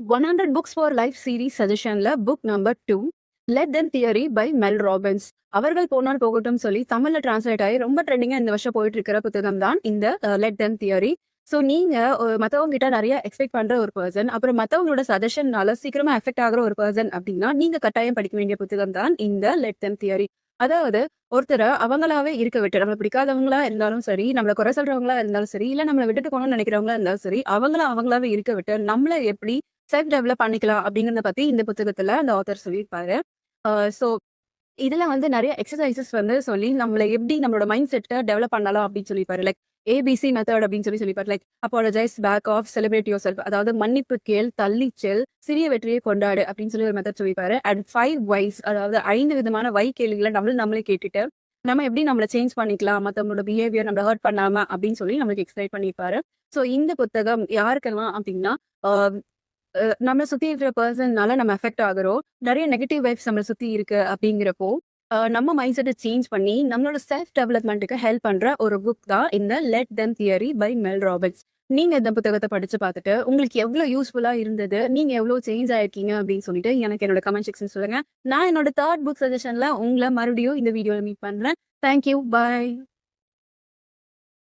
100 books for life series சஜஷன்ல book number two let them theory by Mel Robbins அவர்கள் போனால் போகட்டும் சொல்லி தமிழ்ல டிரான்ஸ்லேட் ஆகி ரொம்ப ட்ரெண்டிங்காக இந்த வருஷம் போயிட்டு இருக்கிற புத்தகம் தான் இந்த லெட் தென் தியரி ஸோ நீங்க அஹ், மத்தவங்க கிட்ட நிறைய எக்ஸ்பெக்ட் பண்ற ஒரு பர்சன் அப்புறம் மத்தவங்களோட சஜஷன்னால சீக்கிரமா எஃபெக்ட் ஆகுற ஒரு பர்சன் அப்படின்னா நீங்க கட்டாயம் படிக்க வேண்டிய புத்தகம் தான் இந்த லெட் தென் தியரி அதாவது ஒருத்தரை அவங்களாவே இருக்க விட்டு நம்மள பிடிக்காதவங்களா இருந்தாலும் சரி நம்மளை குறை சொல்றவங்களா இருந்தாலும் சரி இல்லை நம்மளை விட்டுட்டு போகணும்னு நினைக்கிறவங்களா இருந்தாலும் சரி அவங்கள அவங்களாவே இருக்க விட்டு நம்மள எப்படி செல்ஃப் டெவலப் பண்ணிக்கலாம் அப்படிங்கிறத பத்தி இந்த புத்தகத்துல அந்த ஆத்தர் சொல்லியிருப்பாரு. ஸோ இதுல வந்து நிறைய எக்ஸசைசஸ் வந்து சொல்லி நம்மள எப்படி நம்மளோட மைண்ட் செட்டை டெவலப் பண்ணலாம் அப்படின்னு சொல்லியிருப்பாரு. லைக் ஏபிசி மெத்தட் அப்படின்னு சொல்லி சொல்லிப்பாரு like apologise back off celebrate yourself அதாவது மன்னிப்பு கேள் தள்ளி செல் சிறிய வெற்றியை கொண்டாடு அப்படின்னு சொல்லி ஒரு மெத்தட் சொல்லிப்பாரு அண்ட் ஃபைவ் வைஸ் அதாவது ஐந்து விதமான வை கேள்விகளை நம்மளும் நம்மளே கேட்டுட்டு நம்ம எப்படி நம்மள சேஞ்ச் பண்ணிக்கலாம் மற்றவங்களோட பிஹேவியர் நம்மளை ஹர்ட் பண்ணாம அப்படின்னு சொல்லி நம்மளுக்கு எக்ஸ்பிளைன் பண்ணியிருப்பாரு. ஸோ இந்த புத்தகம் யாருக்கெல்லாம் அப்படின்னா நம்மளை சுத்தி இருக்கிற பர்சன்னால நம்ம எஃபெக்ட் ஆகிறோம். நிறைய நெகட்டிவ் வைப்ஸ் நம்மளை சுத்தி இருக்கு அப்படிங்கிறப்போ நம்ம மைண்ட் செட்டை சேஞ்ச் பண்ணி நம்மளோட செல்ஃப் டெவலப்மெண்ட்டுக்கு ஹெல்ப் பண்ற ஒரு புக் தான் இந்த let them theory by Mel Robbins நீங்க இந்த புத்தகத்தை படிச்சு பார்த்துட்டு உங்களுக்கு எவ்வளவு யூஸ்ஃபுல்லா இருந்தது நீங்க எவ்வளவு சேஞ்ச் ஆயிருக்கீங்க அப்படின்னு சொல்லிட்டு எனக்கு என்னோட கமெண்ட் செக்ஷன் சொல்லுங்க. நான் என்னோட தேர்ட் புக் சஜஷன்ல உங்களை மறுபடியும் இந்த வீடியோல மீட் பண்றேன். Thank you bye